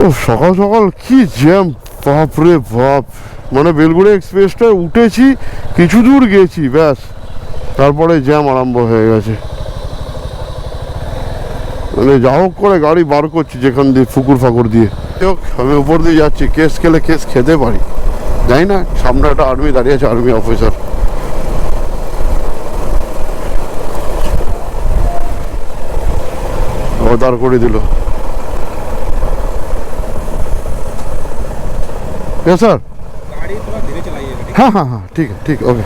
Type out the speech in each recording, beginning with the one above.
সকাল সকাল কি জ্যাম বাপ রে বাপ। মানে বেলগুড়ি এক্সপ্রেসটা উঠেছি, কিছু দূর গেছি, ব্যাস। তারপরে জ্যাম আরম্ভ হয়ে গেছে। মানে যা হোক করে গাড়ি বার করছি যেখান দিয়ে ফুকুর ফাকুর দিয়ে। আমি উপর দিয়ে যাচ্ছি, কেস খেলে কেস খেতে পারি। জানি না, সামনে একটা আর্মি দাঁড়িয়ে আছে আর্মি অফিসার দাঁড় করে দিল। यस सर गाड़ी थोड़ा धीरे चलाइएगा ठीक हाँ हाँ हाँ ठीक है ठीक है ओके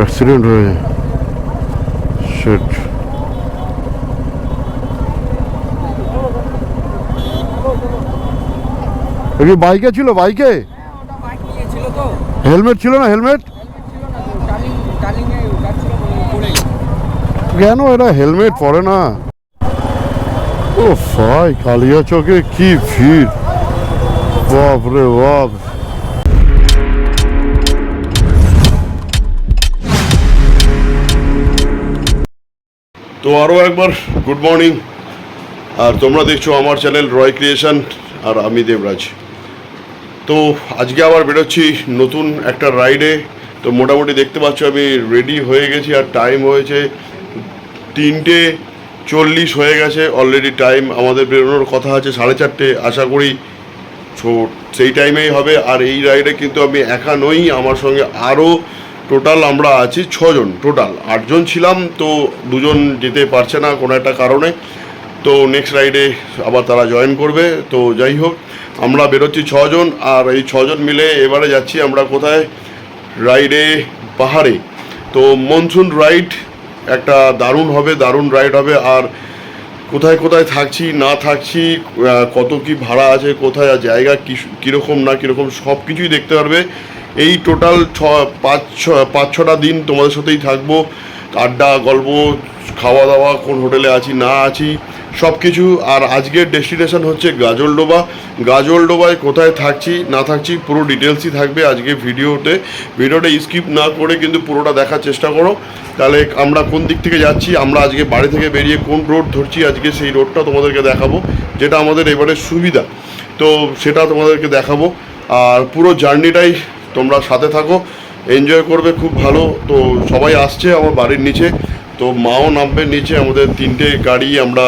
एक्सीडेंट হয়ে যায় শিট কি বাইকে ছিল বাইকে ওটা বাইক নিয়ে ছিল তো হেলমেট ছিল না হেলমেট টার্নিং টার্নিং এ যাচ্ছিল পড়ে কেন এটা হেলমেট পরে না ও ভাই, কালিয়া চোখে কি ভিড়? বাপ রে বাপ। তো আরও একবার গুড মর্নিং আর তোমরা দেখছ আমার চ্যানেল রয় ক্রিয়েশন আর আমি দেবরাজ। তো আজকে আবার বেরোচ্ছি নতুন একটা রাইডে তো মোটামুটি দেখতে পাচ্ছ আমি রেডি হয়ে গেছি, আর টাইম হয়েছে তিনটে। চল্লিশ হয়ে গেছে অলরেডি টাইম আমাদের বেরোনোর কথা আছে সাড়ে চারটে, আশা করি সেই টাইমেই হবে। আর এই রাইডে কিন্তু আমি একা নই, আমার সঙ্গে আরও টোটাল আমরা আছি ছজন টোটাল আটজন ছিলাম, তো দুজন যেতে পারছে না কোনো একটা কারণে। তো নেক্সট রাইডে আবার তারা জয়েন করবে, তো যাই হোক, আমরা বেরোচ্ছি ছজন। আর এই ছজন মিলে এবারে যাচ্ছি আমরা কোথায়? রাইডে পাহাড়ে। তো মনসুন রাইড একটা দারুণ হবে, দারুণ রাইড হবে। আর কোথায় কোথায় থাকছি, না থাকছি কত কি ভাড়া আছে, কোথায় জায়গা, কি কীরকম না কীরকম, সব কিছুই দেখতে পারবে। এই টোটাল ছ, পাঁচ ছ, পাঁচ ছটা দিন তোমাদের সাথেই থাকব। আড্ডা, গল্প, খাওয়া দাওয়া, কোন হোটেলে আছি, না আছি। সব কিছু আর আজকের ডেস্টিনেশন হচ্ছে গাজলডোবা। গাজলডোবায় কোথায় থাকছি, না থাকছি, পুরো ডিটেলসই থাকবে আজকে ভিডিওতে। ভিডিওটা স্কিপ না করে কিন্তু পুরোটা দেখার চেষ্টা করো। তাহলে আমরা কোন দিক থেকে যাচ্ছি, আমরা আজকে বাড়ি থেকে বেরিয়ে কোন রোড ধরছি, আজকে সেই রোডটা তোমাদেরকে দেখাবো, যেটা আমাদের এবারে সুবিধা। তো সেটা তোমাদেরকে দেখাবো। আর পুরো জার্নিটাই তোমরা সাথে থাকো এনজয় করবে, খুব ভালো। তো সবাই আসছে আমার বাড়ির নিচে। তো মাও নামবে নিচে, আমাদের তিনটে গাড়ি আমরা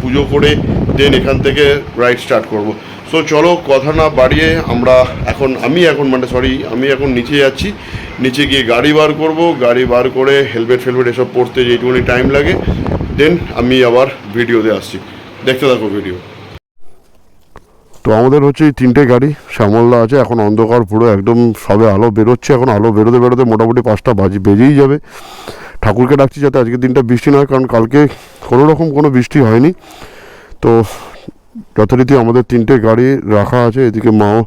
পুজো করে দেন এখান থেকে রাইড স্টার্ট করব। সো চলো কথা না বাড়িয়ে আমরা এখন, আমি এখন মানে সরি আমি এখন নিচে যাচ্ছি। নিচে গিয়ে গাড়ি বার করব, গাড়ি বার করে হেলমেট ফেলমেট এসব পড়তে যেটুকুনি টাইম লাগে দেন আমি আবার ভিডিওতে আসছি। দেখতে থাকো ভিডিও তো আমাদের হচ্ছে এই তিনটে গাড়ি, শ্যামলদা আছে, এখন অন্ধকার পুরো একদম সবে আলো বেরোচ্ছে, এখন আলো বেরোতে বেরোতে মোটামুটি পাঁচটা বাজি, বেজেই যাবে। ঠাকুরকে ডাকছি যাতে আজকের দিনটা বৃষ্টি নয়, কারণ কালকে কোনো রকম কোনো বৃষ্টি হয়নি। তো যথারীতি আমাদের তিনটে গাড়ি রাখা আছে, এদিকে মাও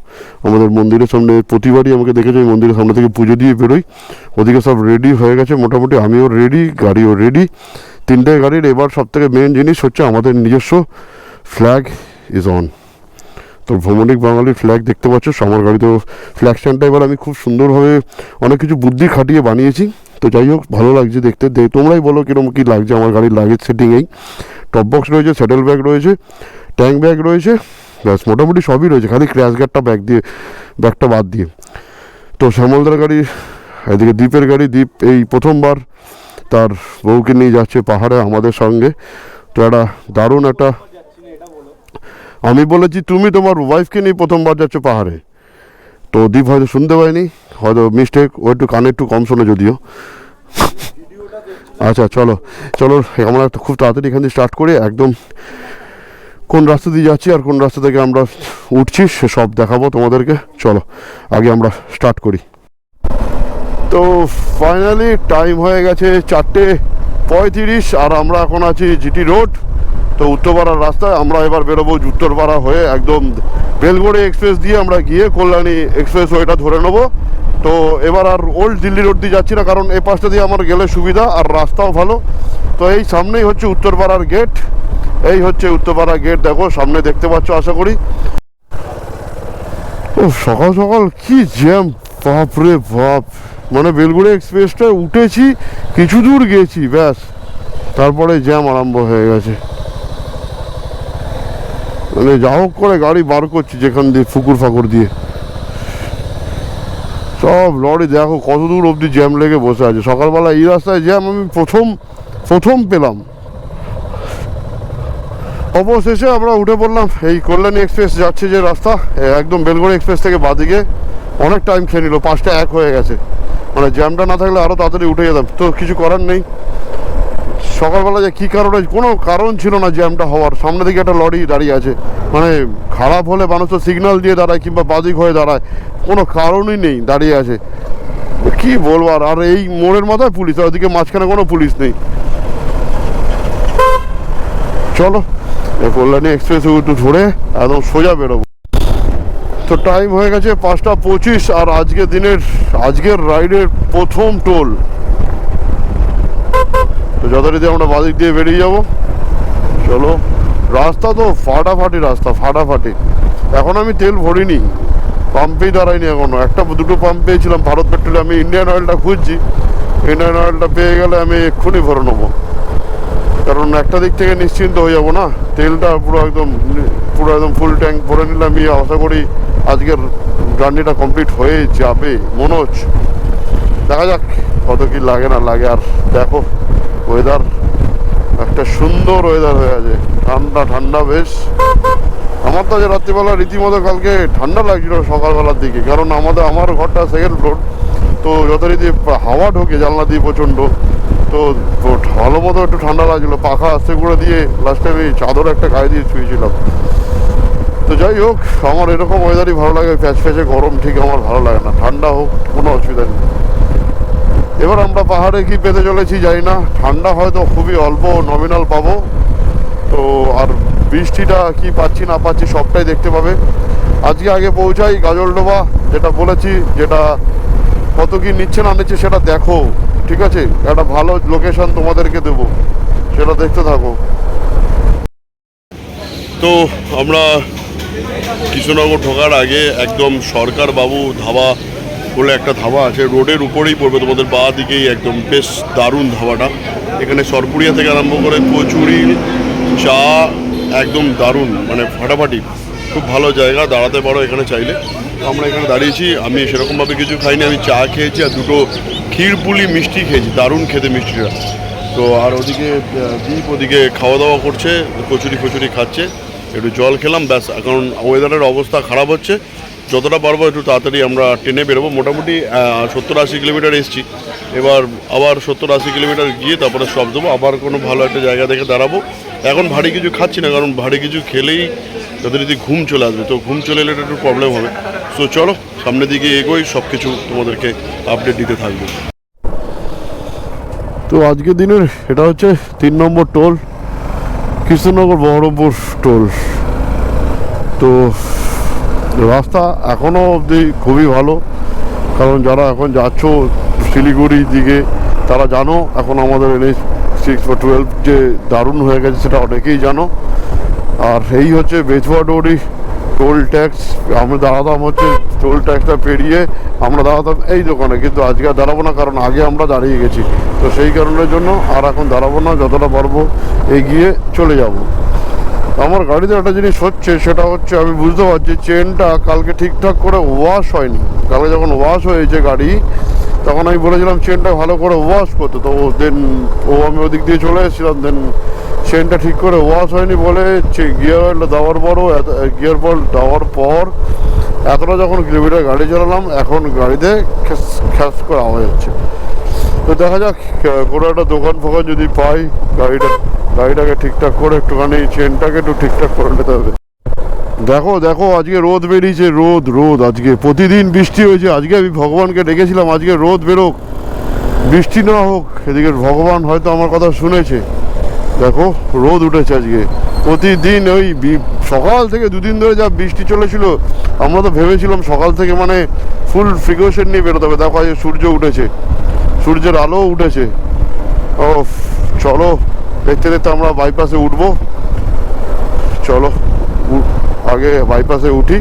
আমাদের মন্দিরের সামনে, প্রতিবারই আমাকে দেখেছে ওই মন্দিরের সামনে থেকে পুজো দিয়ে বেরোই। ওদিকে সব রেডি হয়ে গেছে মোটামুটি, আমিও রেডি গাড়িও রেডি তিনটে গাড়ির এবার সব থেকে মেন জিনিস হচ্ছে আমাদের নিজস্ব ফ্ল্যাগ ইজ অন তো ভ্রমণিক বাঙালির ফ্ল্যাগ দেখতে পাচ্ছ, আমার গাড়িতেও ফ্ল্যাগ স্ট্যান্ডটা এবার আমি খুব সুন্দরভাবে অনেক কিছু বুদ্ধি খাটিয়ে বানিয়েছি। তো যাই হোক, ভালো লাগছে দেখতে। তোমরাই বলো কীরকম কী লাগছে আমার গাড়ির লাগেজ সেটিংয়েই টপ বক্স রয়েছে স্যাডেল ব্যাগ রয়েছে ট্যাঙ্ক ব্যাগ রয়েছে, ব্যাস, মোটামুটি সবই রয়েছে। খালি ক্র্যাশ গার্ডটা ব্যাগ দিয়ে ব্যাগটা বাদ দিয়ে। তো শ্যামলদার গাড়ি, এদিকে দ্বীপের গাড়ি দ্বীপ এই প্রথমবার তার বউকে নিয়ে যাচ্ছে পাহাড়ে আমাদের সঙ্গে। তো একটা দারুণ একটা আমি বলেছি, তুমি তোমার ওয়াইফকে নিয়ে প্রথমবার যাচ্ছ পাহাড়ে। তো দীপ হয়তো শুনতে পায়নি হয়তো মিস্টেক ও একটু কানে একটু কম শোনে যদিও। আচ্ছা চলো চলো, আমরা খুব তাড়াতাড়ি এখান থেকে স্টার্ট করি, একদম কোন রাস্তা দিয়ে যাচ্ছি আর কোন রাস্তা থেকে আমরা উঠছি, সে সব দেখাবো তোমাদেরকে। চলো, আগে আমরা স্টার্ট করি। তো ফাইনালি টাইম হয়ে গেছে চারটে পঁয়ত্রিশ, আর আমরা এখন আছি জিটি রোড। তো উত্তরপাড়ার রাস্তায় আমরা এবার বেরোবো উত্তরপাড়া হয়ে একদম বেলগড়ি এক্সপ্রেস দিয়ে আমরা গিয়ে কল্যাণী এক্সপ্রেস ওয়েটা ধরে নেব। তো এবার আর ওল্ড দিল্লি রোড দিয়ে যাচ্ছি না, কারণ এই পাশটা দিয়ে আমার গেলে সুবিধা আর রাস্তাও ভালো। তো এই সামনেই হচ্ছে উত্তরপাড়ার গেট এই হচ্ছে উত্তরপাড়া গেট দেখো সামনে দেখতে পাচ্ছ আশা করি। ও সকাল সকাল কি জ্যাম, বাপ রে বাপ। মানে বেলগুড়ি এক্সপ্রেসটা উঠেছি, কিছু দূর গেছি, ব্যাস। তারপরে জ্যাম আরম্ভ হয়ে গেছে। মানে যা হোক করে গাড়ি বার করছি যেখান দিয়ে ফুকুর ফাকুর দিয়ে। সব লরি, দেখো কত দূর অবধি জ্যাম লেগে বসে আছে। সকালবেলা এই রাস্তায় জ্যাম আমি প্রথম প্রথম পেলাম। অবশেষে আমরা উঠে পড়লাম এই কল্যাণী এক্সপ্রেস যাচ্ছে যে রাস্তা, একদম বেলগড়ি এক্সপ্রেস থেকে বাদিকে। অনেক টাইম খেয়ে নিল, পাঁচটা এক হয়ে গেছে। মানে জ্যামটা না থাকলে আরও তাড়াতাড়ি উঠে যেতাম। তো কিছু করার নেই। সকালবেলা যে কী কারণে, কোনো কারণ ছিল না জ্যামটা হওয়ার। সামনে দিকে একটা লরি দাঁড়িয়ে আছে। মানে খারাপ হলে মানুষ তো সিগন্যাল দিয়ে দাঁড়ায় কিংবা বাদিক হয়ে দাঁড়ায়। কোনো কারণই নেই, দাঁড়িয়ে আছে। কি বলব আর আর এই মোড়ের মাথায় পুলিশ, আর ওদিকে মাঝখানে কোনো পুলিশ নেই। চলো কল্যাণী এক্সপ্রেস একটু ধরে একদম সোজা বেরোবো। তো টাইম হয়ে গেছে পাঁচটা পঁচিশ, আর আজকে দিনের, আজকের রাইডের প্রথম টোল। তো যথারীতি আমরা বাদিক দিয়ে বেরিয়ে যাব। চলো, রাস্তা তো ফাটাফাটি রাস্তা, ফাটাফাটি। এখন আমি তেল ভরিনি পাম্পেই দাঁড়াইনি এখনও একটা, দুটো পাম্প পেয়েছিলাম ভারত পেট্রোলে, আমি ইন্ডিয়ান অয়েলটা খুঁজছি। ইন্ডিয়ান অয়েলটা পেয়ে গেলে আমি এক্ষুনি ভরে নেব। কারণ একটা দিক থেকে নিশ্চিন্ত হয়ে যাব না, তেলটা পুরো একদম পুরো একদম ফুল ট্যাঙ্ক ভরে নিলে আমি আশা করি আজকের জার্নিটা কমপ্লিট হয়ে যাবে মনে হচ্ছে দেখা যাক কত কি লাগে না লাগে, আর দেখো। ওয়েদার একটা সুন্দর ওয়েদার হয়ে আছে। ঠান্ডা ঠান্ডা বেশ। আমার তো আজ রাত্রিবেলা রীতিমতো কালকে ঠান্ডা লাগছিল সকালবেলার দিকে, কারণ আমাদের, আমার ঘরটা সেকেন্ড ফ্লোর তো যথারীতি হাওয়া ঢোকে, জানলা দিয়ে প্রচণ্ড। তো ভালো মতো একটু ঠান্ডা লাগছিল, পাখা আস্তে করে দিয়ে লাস্টে আমি চাদর একটা গায়ে দিয়ে শুয়েছিলাম। তো যাই হোক, আমার এরকম ওয়েদারই ভালো লাগে প্যাচ প্যাচে গরম, ঠিক আমার ভালো লাগে না। ঠান্ডা হোক, কোনো অসুবিধা নেই। এবার আমরা পাহাড়ে কি পেতে চলেছি জানি না। ঠান্ডা হয়তো খুবই অল্প নমিনাল পাবো। তো আর বৃষ্টিটা কি পাচ্ছি না পাচ্ছি সবটাই দেখতে পাবে। আজকে আগে পৌঁছাই গাজলডোবা যেটা বলেছি, যেটা কত কি নিচ্ছে না নিচ্ছে সেটা দেখো, ঠিক আছে? একটা ভালো লোকেশন তোমাদেরকে দেবো, সেটা দেখতে থাকো। তো আমরা কৃষ্ণনগর ঢোকার আগে একদম সরকার বাবু ধাবা বলে একটা ধাবা আছে, রোডের উপরেই পড়বে তোমাদের, বা দিকেই একদম বেশ দারুণ ধাবাটা। এখানে সরপুরিয়া থেকে আরম্ভ করে কচুরি, চা, একদম দারুণ মানে ফাটাফাটি। খুব ভালো জায়গা, দাঁড়াতে পারো এখানে চাইলে। আমরা এখানে দাঁড়িয়েছি, আমি সেরকমভাবে কিছু খাইনি, আমি চা খেয়েছি আর দুটো ক্ষীরপুলি মিষ্টি খেয়েছি, দারুণ খেতে মিষ্টিটা। তো আর ওদিকে দীপ ওদিকে খাওয়া দাওয়া করছে কচুরি ফচুরি খাচ্ছে, একটু জল খেলাম, ব্যাস, এখন ওয়েদারের অবস্থা খারাপ হচ্ছে। যতটা পারব একটু তাড়াতাড়ি আমরা ট্রেনে বেরোবো। মোটামুটি সত্তর আশি কিলোমিটার এসছি। এবার আবার সত্তর আশি কিলোমিটার গিয়ে তারপরে স্টপ দেবো। আবার কোনো ভালো একটা জায়গা দেখে দাঁড়াবো। এখন ভারী কিছু খাচ্ছি না, কারণ ভারী কিছু খেলেই তাদের যদি ঘুম চলে আসবে, তো ঘুম চলে এলে একটু প্রবলেম হবে। সো চলো, সামনের দিকে এগোই সব কিছু তোমাদেরকে আপডেট দিতে থাকব। তো আজকের দিনের এটা হচ্ছে তিন number toll Krishnanagar Baharampur toll তো রাস্তা এখনও অবধি খুবই ভালো। কারণ যারা এখন যাচ্ছ শিলিগুড়ির দিকে, তারা জানো এখন আমাদের এনএইচ সিক্স বা টুয়েলভ যে দারুণ হয়ে গেছে সেটা অনেকেই জানো। আর এই হচ্ছে বেচুয়াডোরি টোল ট্যাক্স আমরা দাঁড়াতাম হচ্ছে টোল ট্যাক্সটা পেরিয়ে আমরা দাঁড়াতাম এই দোকানে। কিন্তু আজকে আর দাঁড়াবো না, কারণ আগে আমরা দাঁড়িয়ে গেছি। তো সেই কারণের জন্য আর এখন দাঁড়াবো না, যতটা পারব এগিয়ে চলে যাব। আমার গাড়িতে একটা জিনিস হচ্ছে, সেটা হচ্ছে আমি বুঝতে পারছি চেনটা কালকে ঠিকঠাক করে ওয়াশ হয়নি। কালকে যখন ওয়াশ হয়েছে গাড়ি, তখন আমি বলেছিলাম চেনটা ভালো করে ওয়াশ করতে। তো দেন ও আমি ওদিক দিয়ে চলে এসেছিলাম দেন চেনটা ঠিক করে ওয়াশ হয়নি বলে গিয়ার অয়েলটা দেওয়ার পরও গিয়ার বল দেওয়ার পর এতটা যখন কিলোমিটার গাড়ি চালালাম, এখন গাড়িতে খ্যাস করে আওয়াজ হচ্ছে। তো দেখা যাক কোনো একটা দোকান ফোকান যদি পাই গাড়িটা। গাড়িটাকে ঠিকঠাক করে একটুখানি চেনটাকে একটু ঠিকঠাক করে নিতে হবে। দেখো দেখো, আজকে রোদ বেরিয়েছে, রোদ রোদ, আজকে প্রতিদিন বৃষ্টি হয়েছে। আজকে আমি ভগবানকে ডেকেছিলাম, আজকে রোদ বেরোক, বৃষ্টি না হোক, এদিকে ভগবান হয়তো আমার কথা শুনেছে। দেখো, রোদ উঠেছে আজকে। প্রতিদিন ওই সকাল থেকে দুদিন ধরে যা বৃষ্টি চলেছিল, আমরা তো ভেবেছিলাম সকাল থেকে মানে ফুল প্রিকশন নিয়ে বেরোতে হবে। দেখো, আজকে সূর্য উঠেছে, সূর্যের আলো উঠেছে। ও চলো দেখতে দেখতে আমরা বাইপাসে উঠবো। চলো আগে বাইপাসে উঠি।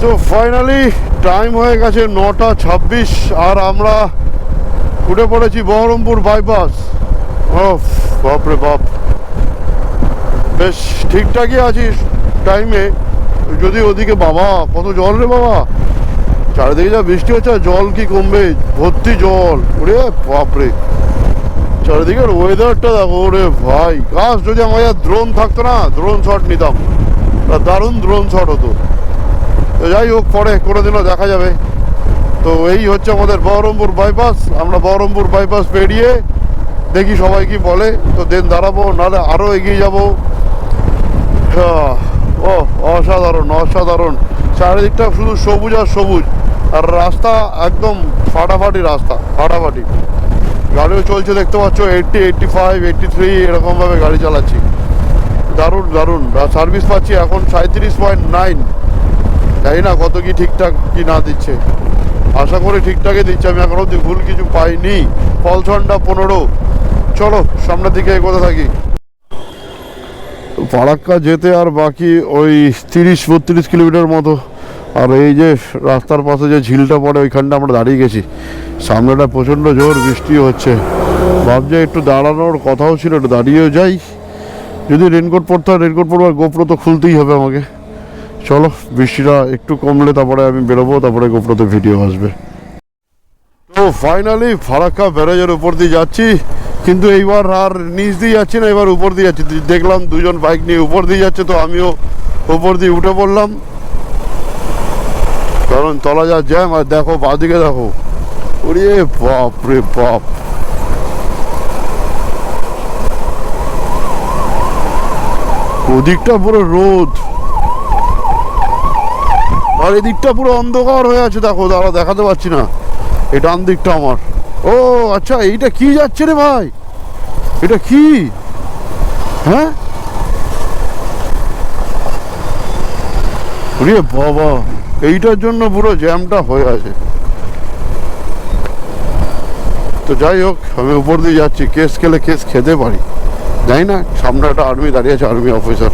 তো ফাইনালি টাইম হয়ে গেছে নটা ছাব্বিশ, আর আমরা উঠে পড়েছি বহরমপুর বাইপাস ও বাপরে বাপ। বেশ, ঠিকঠাকই আছিস টাইমে যদি ওদিকে, বাবা, কত জল রে বাবা। চারিদিকে যা বৃষ্টি হচ্ছে জল কি কমবে? ভর্তি জল। ওরে বাপরে। চারিদিকের ওয়েদারটা দেখো, ওরে ভাই। কাজ যদি আমার দ্রোন থাকতো না দ্রোন শট নিতাম। দারুণ দ্রোন শট হতো। তো যাই হোক, পরে কোনো দিনও দেখা যাবে। তো এই হচ্ছে আমাদের বহরমপুর বাইপাস আমরা বহরমপুর বাইপাস পেরিয়ে দেখি সবাই কি বলে। তো দেন দাঁড়াবো, নাহলে আরও এগিয়ে যাব। ও, অসাধারণ অসাধারণ। চারিদিকটা শুধু সবুজ আর সবুজ। আর রাস্তা একদম ফাটাফাটি রাস্তা, ফাটাফাটি। গাড়িও চলছে, দেখতে পাচ্ছ eighty eighty five eighty three এরকমভাবে গাড়ি চালাচ্ছি। দারুণ দারুণ। সার্ভিস পাচ্ছি এখন সাঁত্রিশ পয়েন্ট নাইন জানি না কত কি ঠিকঠাক কি না দিচ্ছে। আশা করি ঠিকঠাকই দিচ্ছে, আমি এখন অব্দি ভুল কিছু পাইনি। ফলসনটা পনেরো। চলো, সামনের দিকে এগোতে থাকি। ফারাক্কা যেতে আর বাকি ওই তিরিশ, বত্রিশ কিলোমিটার মতো। আর এই যে রাস্তার পাশে যে ঝিলটা পড়ে, ওইখানটা আমরা দাঁড়িয়ে গেছি। সামনেটা প্রচণ্ড জোর বৃষ্টি হচ্ছে। ভাবছে একটু দাঁড়ানোর কথাও ছিল, একটু দাঁড়িয়েও যাই। যদি রেনকোট পরতে হয় রেনকোট পরবো আর গোপ্রো তো খুলতেই হবে আমাকে। চলো, বৃষ্টিটা একটু কমলে তারপরে আমি বেরোবো, তারপরে গোপ্রোতে ভিডিও আসবে। তো ফাইনালি ফারাক্কা ব্যারেজের উপর দিয়ে যাচ্ছি। কিন্তু এইবার আর নিচ দিয়ে যাচ্ছি না, এবার উপর দিয়ে যাচ্ছি। দেখলাম দুজন বাইক নিয়ে উপর দিয়ে যাচ্ছে, তো আমিও উপর দিয়ে উঠে পড়লাম। কারণ তলা যা জ্যাম, আর দেখো বাদিকে দেখো। ওরে বাপ রে বাপ। ওদিকটা পুরো রোদ। আর এদিকটা পুরো অন্ধকার হয়ে আছে, দেখো, দাঁড়া, দেখাতে পারছি না। এই ডান দিকটা আমার। ও আচ্ছা এইটা কি যাচ্ছে রে ভাই? এটা কি? হ্যাঁ? বাবা। এইটার জন্য পুরো জ্যামটা হয়ে আছে তো যাই হোক আমি উপর দিয়ে যাচ্ছি কেস খেলে কেস খেতে পারি জানি না সামনে একটা আর্মি দাঁড়িয়ে আছে আর্মি অফিসার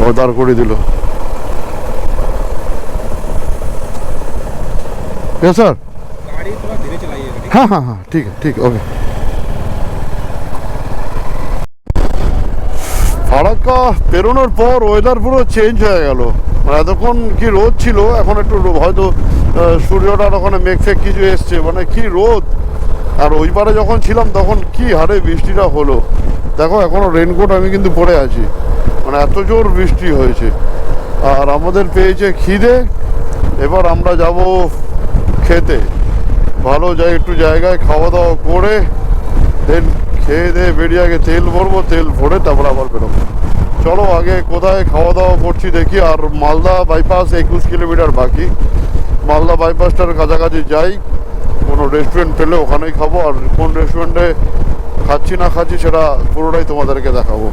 ও দাঁড় করে দিল सर गाड़ी थोड़ा धीरे चलाइएगा ठीक हाँ हाँ हाँ ठीक है ठीक है ओके ফারাক্কা পেরোনোর পর ওয়েদার পুরো চেঞ্জ হয়ে গেল। মানে এতক্ষণ কি রোদ ছিল এখন একটু হয়তো আহ, সূর্যটার ওখানে মেঘ ফেক কিছু এসছে মানে কি রোদ। আর ওই পারে যখন ছিলাম তখন কি হারে বৃষ্টিটা হলো। দেখো এখনও রেনকোট আমি কিন্তু পরে আছি। মানে এত জোর বৃষ্টি হয়েছে। আর আমাদের পেয়েছে খিদে এবার আমরা যাব খেতে। ভালো যাই একটু জায়গায় খাওয়া দাওয়া করে দেন খেয়ে দিয়ে বেরিয়ে আগে তেল ভরবো তেল ভরে তারপর আবার চলো আগে কোথায় খাওয়া দাওয়া করছি দেখি, আর মালদা বাইপাস একুশ কিলোমিটার বাকি। মালদা বাইপাসটার কাছাকাছি যাই, কোনো রেস্টুরেন্ট পেলে ওখানেই খাব, আর কোন রেস্টুরেন্টে খাচ্ছি না খাচ্ছি সেটা পুরোটাই তোমাদেরকে দেখাবো।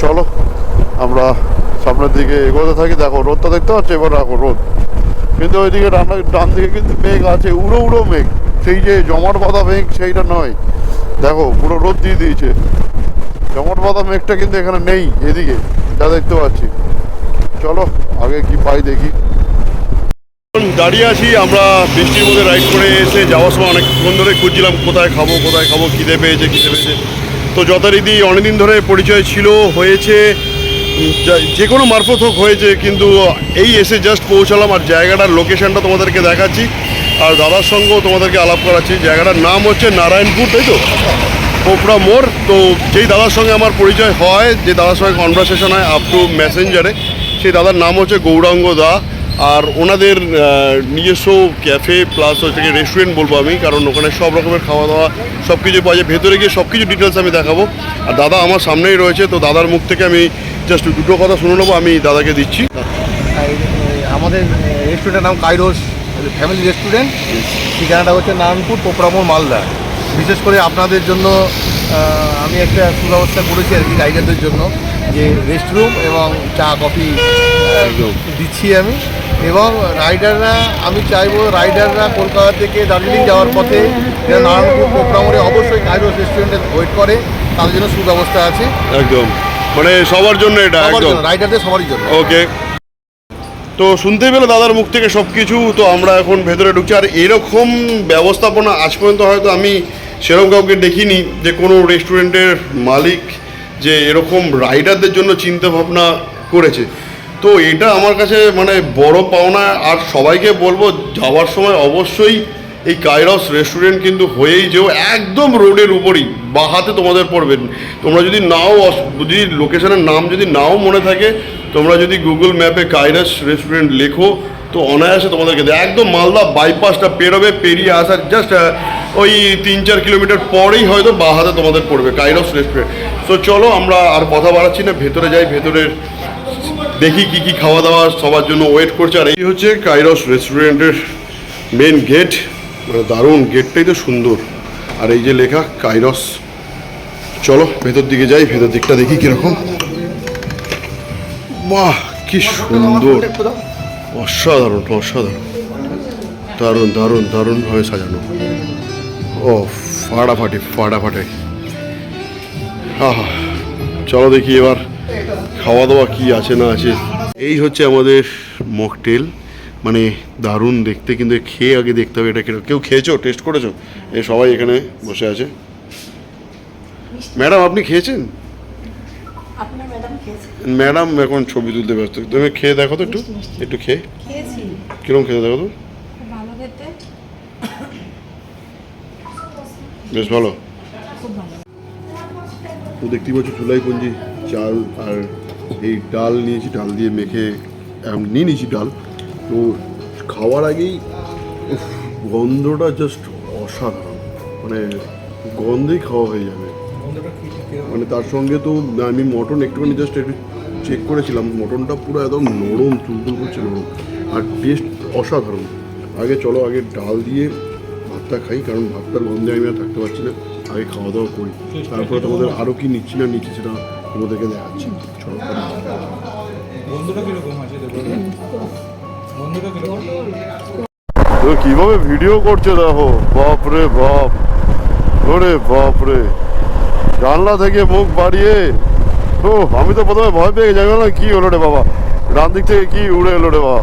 চলো, আমরা সামনের দিকে এগোতে থাকি। দেখো, রোদটা দেখতে পাচ্ছ? এবার রাখো রোদ। কিন্তু ওইদিকে ডান ডান দিকে কিন্তু মেঘ আছে উড়ো উড়ো মেঘ। সেই যে জমাট বাঁধা মেঘ, সেইটা নয়। দেখো, পুরো রোদ দিয়ে দিয়েছে। জমাট বাঁধা মেঘটা কিন্তু এখানে নেই, এদিকে। যা দেখতে পাচ্ছি। চলো, আগে কি পাই দেখি। দাঁড়িয়ে আছি, আমরা বৃষ্টির মধ্যে রাইড করে এসে যাওয়ার সময় অনেকক্ষণ ধরে খুঁজছিলাম, কোথায় খাব কোথায় খাব খিদে পেয়েছে খিদে পেয়েছে তো যথারীতি অনেকদিন ধরে পরিচয় ছিল, হয়েছে যে কোনো মারফত হোক হয়েছে, কিন্তু এই এসে জাস্ট পৌঁছালাম আর জায়গাটার লোকেশনটা তোমাদেরকে দেখাচ্ছি। আর দাদার সঙ্গেও তোমাদেরকে আলাপ করাচ্ছি, জায়গাটার নাম হচ্ছে নারায়ণপুর, তাই তো? কোপড়া মোড়। তো যেই দাদার সঙ্গে আমার পরিচয় হয় যে দাদার সঙ্গে কনভারসেশন হয় আপ টু মেসেঞ্জারে সেই দাদার নাম হচ্ছে গৌরাঙ্গ দা। আর ওনাদের নিজস্ব ক্যাফে প্লাস হচ্ছে কি রেস্টুরেন্ট বলব আমি কারণ ওখানে সব রকমের খাওয়া দাওয়া সব কিছু পাওয়া যায়। ভেতরে গিয়ে সব কিছু ডিটেলস আমি দেখাবো। আর দাদা আমার সামনেই রয়েছে তো দাদার মুখ থেকে আমি জাস্ট দুটো কথা শুনে নেব আমি দাদাকে দিচ্ছি। আমাদের রেস্টুরেন্টের নাম কাইরোস ফ্যামিলি রেস্টুরেন্ট ঠিকানাটা হচ্ছে নারায়ণপুর পোপরামোর মালদা। বিশেষ করে আপনাদের জন্য আমি একটা সুব্যবস্থা করেছি আর কি রাইডারদের জন্য যে রেস্টরুম এবং চা কফি দিচ্ছি আমি। এবং রাইডাররা আমি চাইব রাইডাররা কলকাতা থেকে দার্জিলিং যাওয়ার পথে নারায়ণপুর পোপরামোরে অবশ্যই কাইরোস রেস্টুরেন্টে ওয়েট করে তাদের জন্য সুব্যবস্থা আছে। একদম। মানে সবার জন্য এটা একদম। রাইডারদের সবারই জন্য। ওকে তো শুনতে পেলে দাদার মুখ থেকে সব কিছু তো আমরা এখন ভেতরে ঢুকছি। আর এরকম ব্যবস্থাপনা আজ পর্যন্ত হয়তো আমি সেরকম কাউকে দেখিনি যে কোনো রেস্টুরেন্টের মালিক যে এরকম রাইডারদের জন্য চিন্তা ভাবনা করেছে। তো এটা আমার কাছে মানে বড় পাওনা। আর সবাইকে বলব, যাওয়ার সময় অবশ্যই এই কাইরস রেস্টুরেন্ট কিন্তু হয়েই যেও, একদম রোডের উপরই, বা হাতে তোমাদের পড়বেন তোমরা যদি নাও যদি লোকেশনের নাম যদি নাও মনে থাকে তোমরা যদি গুগল ম্যাপে কাইরাস রেস্টুরেন্ট লেখো, তো অনায়াসে তোমাদেরকে দেয়। একদম মালদা বাইপাসটা পেরোবে, পেরিয়ে আসার জাস্ট ওই তিন চার কিলোমিটার পরেই হয়তো বা হাতে তোমাদের পড়বে কাইরস রেস্টুরেন্ট তো চলো আমরা আর কথা বাড়াচ্ছি না, ভেতরে যাই, ভেতরের দেখি কি কি খাওয়া দাওয়া সবার জন্য ওয়েট করছে। আর এই হচ্ছে কাইরস রেস্টুরেন্টের মেন গেট মানে দারুণ গেটটাই তো সুন্দর। আর এই যে লেখা কাইরস চলো, ভেতর দিকে যাই, ভেতর দিকটা দেখি কীরকম। বাহ কি সুন্দর। অসাধারণ অসাধারণ। দারুণ দারুণ দারুণভাবে সাজানো। ও ফাটাফাটি ফাটাফাটি। আহা চলো দেখি এবার খাওয়া দাওয়া কি আছে না আছে। এই হচ্ছে আমাদের মকটেল। মানে দারুণ দেখতে কিন্তু খেয়ে আগে দেখতে হবে এটা কেউ খেয়েছো? টেস্ট করেছ? এ সবাই এখানে বসে আছে। ম্যাডাম আপনি খেয়েছেন? ম্যাডাম এখন ছবি তুলতে ব্যস্ত। তুমি খেয়ে দেখো তো একটু একটু খেয়ে। খেয়েছি। কীরকম খেতে দেখো তো? বেশ ভালো। তো দেখতেই পাচ্ছ চুলাই কঞ্জি চাল আর এই ডাল নিয়েছি ডাল দিয়ে মেখে নিয়ে নিয়েছি ডাল। তো খাওয়ার আগেই গন্ধটা জাস্ট অসাধারণ। মানে গন্ধেই খাওয়া হয়ে যাবে। মানে তার সঙ্গে তো আমি মটন একটুখানি জাস্ট একটু চেক করেছিলাম। মটনটা পুরো একদম নরম তুলতুল করছে আর টেস্ট অসাধারণ। আগে চলো আগে ডাল দিয়ে ভাতটা খাই কারণ ভাতটার গন্ধে আমি আর থাকতে পারছি না। আগে খাওয়া দাওয়া করি। তারপরে তোমাদের আরও কি নিচ্ছি না নিচ্ছি সেটা তোমাদেরকে দেখাচ্ছি। চলো কীভাবে ভিডিও করছে দেখো? বাপ রে বাপ। ওরে বাপ রে জানলা থেকে মুখ বাড়িয়ে ও আমি তো প্রথমে ভয় পেয়ে যাই না কি হলো রে বাবা? ডান দিক থেকে কি উড়ে এলো রে বাবা?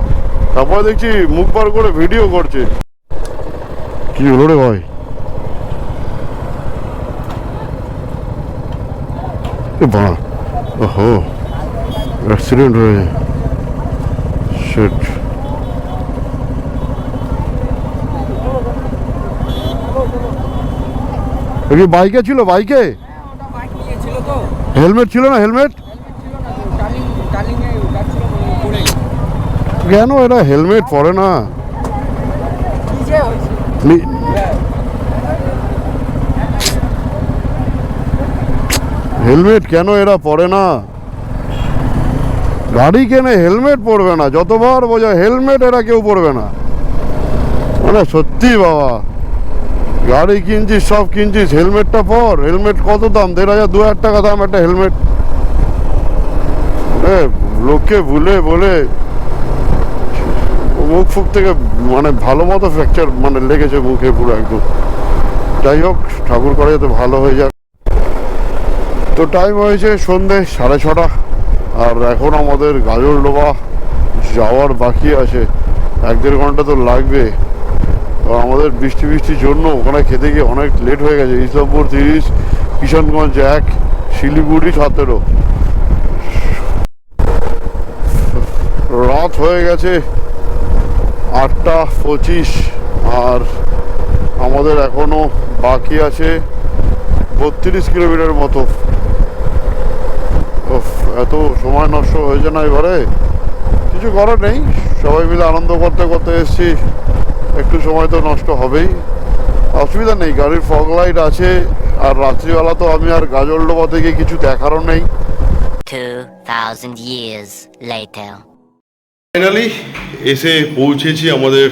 তারপরে দেখছি মুখ বার করে ভিডিও করছে। কি হলো রে ভাই? অ্যাক্সিডেন্ট বাইকে ছিল, বাইকে? হেলমেট ছিল না হেলমেট কেন এরা হেলমেট পরে নি- হেলমেট কেন এরা পরে না? গাড়ি কেনে হেলমেট পরবে না, যতবার বোঝা হেলমেট এরা কেউ পরবে না। মানে সত্যি বাবা। গাড়ি কিনছিস, সব কিনছিস, হেলমেটটা পর। হেলমেট কত দাম? দেড় হাজার, দু হাজার টাকা দাম একটা হেলমেট। লোককে ভুলে, বলে মুখ ফুক থেকে মানে ভালো মতো ফ্র্যাকচার মানে লেগেছে মুখে পুরো একদম। যাই হোক, ঠাকুর করে যাতে ভালো হয়ে যাক। তো টাইম হয়েছে সন্ধে সাড়ে ছটা, আর এখন আমাদের গাজর ডোবা যাওয়ার বাকি আছে। এক দেড় ঘণ্টা তো লাগবে। আমাদের বৃষ্টি বৃষ্টির জন্য ওখানে খেতে গিয়ে অনেক লেট হয়ে গেছে। ইসলামপুর তিরিশ, কিষানগঞ্জ এক, শিলিগুড়ি সতেরো। রাত হয়ে গেছে আটটা পঁচিশ আর আমাদের এখনও বাকি আছে বত্রিশ কিলোমিটার মতো। এত সময় নষ্ট হয়েছে না এবারে? কিছু করার নেই। সবাই মিলে আনন্দ করতে করতে এসেছি। একটু সময় তো নষ্ট হবেই। অসুবিধা নেই গাড়ির ফগ লাইট আছে আর রাত্রিবেলা তো আমি আর গাজলডোবা থেকে কিছু দেখারও নেই। 2,000 ফাইনালি এসে পৌঁছেছি আমাদের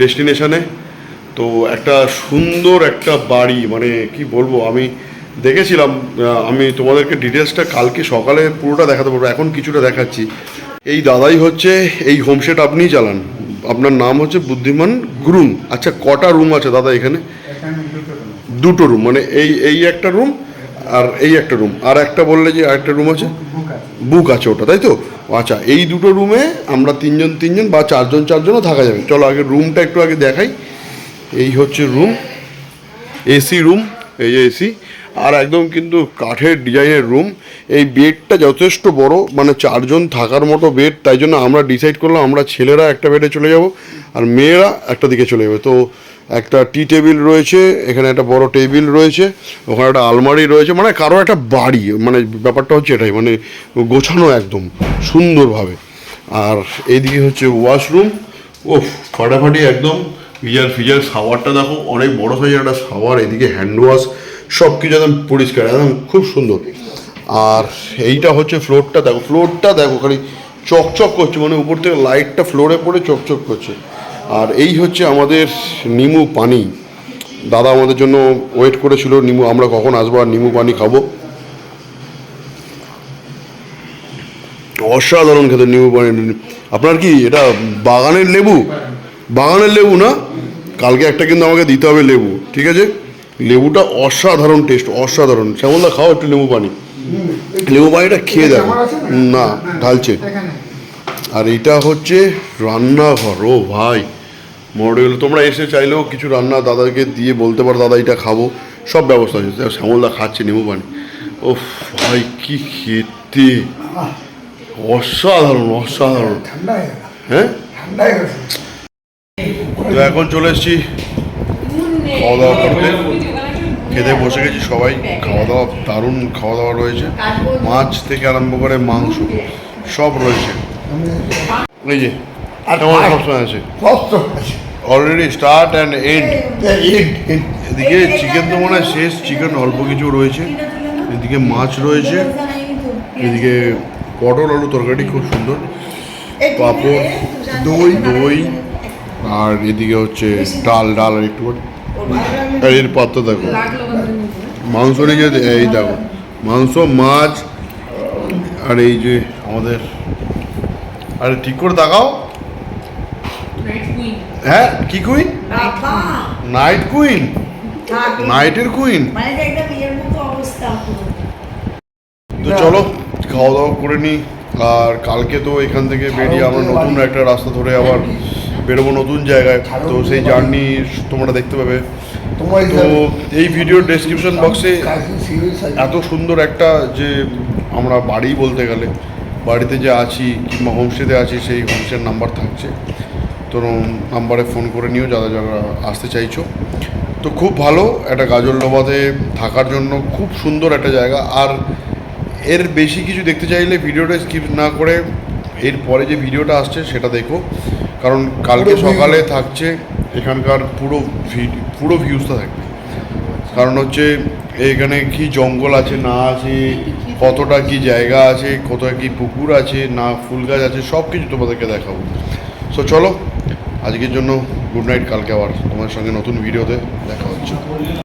ডেস্টিনেশনে তো একটা সুন্দর একটা বাড়ি মানে কি বলব আমি দেখেছিলাম আমি তোমাদেরকে ডিটেলসটা কালকে সকালে পুরোটা দেখাতে পারব এখন কিছুটা দেখাচ্ছি। এই দাদাই হচ্ছে এই হোমস্টেট আপনিই চালান আপনার নাম হচ্ছে বুদ্ধিমান গুরুং আচ্ছা কটা রুম আছে দাদা এখানে? দুটো রুম মানে এই এই একটা রুম আর এই একটা রুম। আর একটা বললে যে আরেকটা রুম আছে? বুক আছে ওটা, তাই তো? আচ্ছা এই দুটো রুমে আমরা তিনজন তিনজন বা চারজন চারজনও থাকা যাবে। চলো আগে রুমটা একটু আগে দেখাই। এই হচ্ছে রুম। এসি রুম, এই এসি। আর একদম কিন্তু কাঠের ডিজাইনের রুম। এই বেডটা যথেষ্ট বড় মানে চারজন থাকার মতো বেড, তাই জন্য আমরা ডিসাইড করলাম আমরা ছেলেরা একটা বেডে চলে যাব আর মেয়েরা একটা দিকে চলে যাবে। তো একটা টি টেবিল রয়েছে, এখানে একটা বড় টেবিল রয়েছে, ওখানে একটা আলমারি রয়েছে মানে কারও একটা বাড়ি মানে ব্যাপারটা হচ্ছে এটাই মানে গোছানো একদম সুন্দরভাবে। আর এইদিকে হচ্ছে ওয়াশরুম ও ফাটাফাটি একদম, ফিজার ফিজার শাওয়ারটা দেখো, অনেক বড় সাইজের একটা শাওয়ার, এদিকে হ্যান্ড ওয়াশ সব কিছু একদম পরিষ্কার, একদম খুব সুন্দর। আর এইটা হচ্ছে ফ্লোরটা দেখো ফ্লোরটা দেখো, খালি চকচক করছে মানে উপর থেকে লাইটটা ফ্লোরে পড়ে চকচক করছে। আর এই হচ্ছে আমাদের নিমু পানি। দাদা আমাদের জন্য ওয়েট করেছিল, নিমু, আমরা কখন আসব আর নিমু পানি খাব? অসাধারণ খেতে নিমু পানি। আপনার কি এটা বাগানের লেবু? বাগানের লেবু না? কালকে একটা কিন্তু আমাকে দিতে হবে লেবু, ঠিক আছে? লেবুটা অসাধারণ টেস্ট অসাধারণ। শ্যামলদা খাও একটু লেবু পানি। লেবু পানিটা খেয়ে দেখো। না? ঢালছে। আর এটা হচ্ছে রান্নাঘর। ও ভাই মডেল। তোমরা এসে চাইলেও কিছু রান্না দাদাকে দিয়ে বলতে পারো দাদা এটা খাব। সব ব্যবস্থা আছে। শ্যামলদা খাচ্ছে লেবু পানি। ও ভাই কি খেতে। অসাধারণ অসাধারণ। হয়ে তো এখন চলে এসেছি খাওয়া দাওয়া করতে। খেতে বসে গেছি সবাই খাওয়া দাওয়া দারুণ খাওয়া দাওয়া রয়েছে। মাছ থেকে আরম্ভ করে মাংস সব রয়েছে। এই যে। সবসময় আছে। অলরেডি স্টার্ট অ্যান্ড এন্ড এদিকে চিকেন তো মনে হয় শেষ চিকেন অল্প কিছু রয়েছে। এদিকে মাছ রয়েছে। এদিকে পটল আলু তরকারি খুব সুন্দর। পাঁপড় দই দই। আর এদিকে হচ্ছে ডাল ডাল আর একটু আর এর পাত্র দেখো। মাংস নিয়ে এই দেখো। মাংস মাছ আর এই যে আমাদের আরে ঠিক করে দেখাও। হ্যাঁ কি কুইন নাইট কুইন নাইটের কুইন। তো চলো খাওয়া দাওয়া করে নিই আর কালকে তো এখান থেকে বেরিয়ে আমরা নতুন একটা রাস্তা ধরে আবার বেরোবো নতুন জায়গায়। তো সেই জার্নি তোমরা দেখতে পাবে। তো এই ভিডিওর ডেসক্রিপশন বক্সে এত সুন্দর একটা যে আমরা বাড়ি বলতে গেলে বাড়িতে যে আছি কিংবা হোমস্টেতে আছি সেই হোমস্টের নাম্বার থাকছে। তো নাম্বারে ফোন করে নিও যারা যারা আসতে চাইছো। তো খুব ভালো একটা গাজল ডোবাতে থাকার জন্য খুব সুন্দর একটা জায়গা। আর এর বেশি কিছু দেখতে চাইলে ভিডিওটা স্কিপ না করে এর পরে যে ভিডিওটা আসছে সেটা দেখো। কারণ কালকে সকালে থাকছে এখানকার পুরো পুরো ভিউজটা থাকবে। কারণ হচ্ছে এখানে কি জঙ্গল আছে, না আছে, কতটা কি জায়গা আছে কতটা কি পুকুর আছে, না ফুল গাছ আছে সব কিছু তোমাদেরকে দেখাবো। সো চলো, আজকের জন্য গুড নাইট কালকে আবার তোমার সঙ্গে নতুন ভিডিওতে দেখা হচ্ছে।